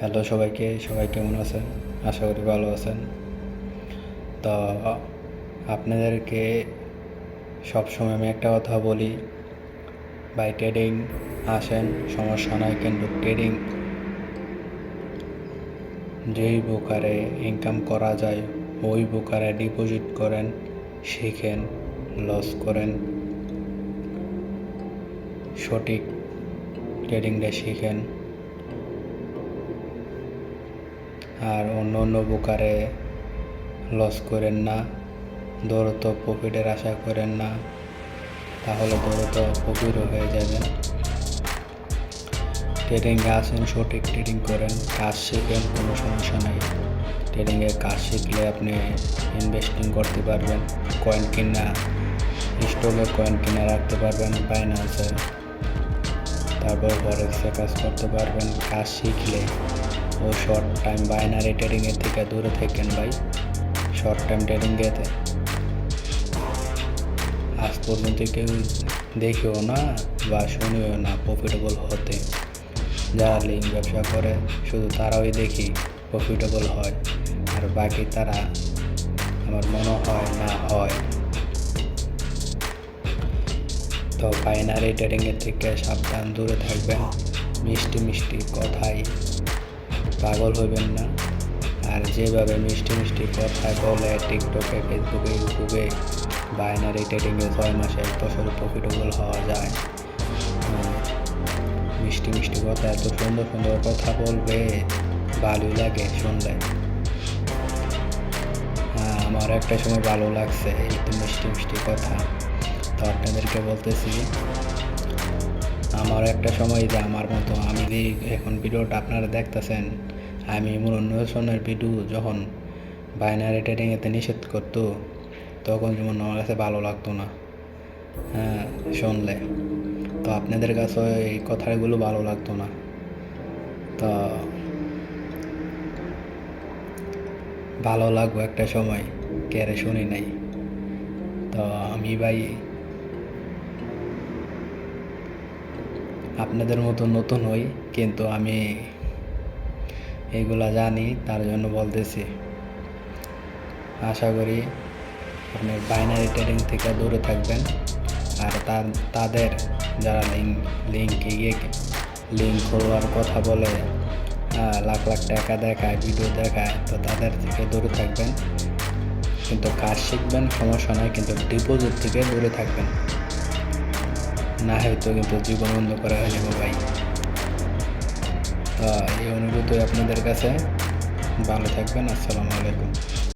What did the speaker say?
Hello সবাইকে, সবাই কেমন আছেন? আশা করি ভালো আছেন। তো, আপনাদেরকে সবসময় আমি একটা কথা বলি বাই ট্রেডিং আসেন, সমস্যা নয় কিন্তু ট্রেডিং যেই বুকারে ইনকাম করা যায়, ওই বুকারে ডিপোজিট করেন, শিখেন লস করেন, সঠিক ট্রেডিংটা শিখেন। আর অন্য অন্য বুকারে লস করেন না। দ্রুত প্রফিটের আশা করেন না। তাহলে দ্রুত প্রফিটও হয়ে যাবেন ট্রেডিংয়ে আসেন, সঠিক ট্রেডিং করেন। কাজ শিখেন, কোনো সমস্যা নেই। ট্রেডিংয়ে কাজ শিখলে আপনি ইনভেস্টিং করতে পারবেন। কয়েন কিনা স্টকে কয়েন কিনে রাখতে পারবেন ফাইন্যান্সে তারপর ফরেক্সে কাজ করতে পারবেন। কাজ শিখলে ও শর্ট টাইম বাইনারি ট্রেডিংয়ের থেকে দূরে থাকেন ভাই। শর্ট টাইম ট্রেডিংয়েতে আজ পর্যন্ত কেউ দেখেও না বা শুনেও না প্রফিটেবল হতে। যারা লিঙ্ক ব্যবসা করে, শুধু তারাই দেখি প্রফিটেবল হয়। আর বাকি তারা আমার মনে হয় না হয়। তো বাইনারি ট্রেডিংয়ের থেকে সাবধান দূরে থাকবেন। মিষ্টি মিষ্টি কথাই। পাগল হইবেন না। আর যেভাবে মিষ্টি মিষ্টি কথা বলে টিকটকে ফেসবুকে ইউটিউবে বাইনারি ট্রেডিংয়ে ছয় মাসে এক বছরে প্রফিটেবল হওয়া যায়। মিষ্টি মিষ্টি কথা, এত সুন্দর সুন্দর কথা বলবে, ভালোই লাগে শুনলে। হ্যাঁ আমার একটা সময় ভালো লাগছে এই তো মিষ্টি মিষ্টি কথা। তো আপনাদেরকে বলতেছি একটা সময় যে আমার মতো আমি যে এখন ভিডিওটা আপনারা দেখতেছেন, আমি মনোরঞ্জনের ভিডিও যখন বাইনারি ট্রেডিংয়েতে নিষেধ করতো, তখন যেমন আমার কাছে ভালো লাগতো না হ্যাঁ শুনলে। তো আপনাদের কাছে এই কথাগুলো ভালো লাগতো না। তো ভালো লাগবো একটা সময় কেড়ে শুনি নাই। তো আমি ভাই আপনাদের মতো নতুন হই, কিন্তু আমি এগুলা জানি, তার জন্য বলতেছি। আশা করি আপনি বাইনারি ট্রেডিং থেকে দূরে থাকবেন। আর তাদের যারা লিঙ্ক লিঙ্কে গিয়ে লিঙ্ক করবার কথা বলে লাখ লাখ টাকা দেখায় ভিডিও দেখায়, তো তাদের থেকে দূরে থাকবেন। কিন্তু কাজ শিখবেন, সমস্যা নয় কিন্তু ডিপোজিট থেকে দূরে থাকবেন। না হয়তো কিন্তু জীবন বন্ধ করা হয়ে যাবে ভাই। এই অনুরোধ আপনাদের কাছে ভালো থাকবেন, আসসালামু আলাইকুম।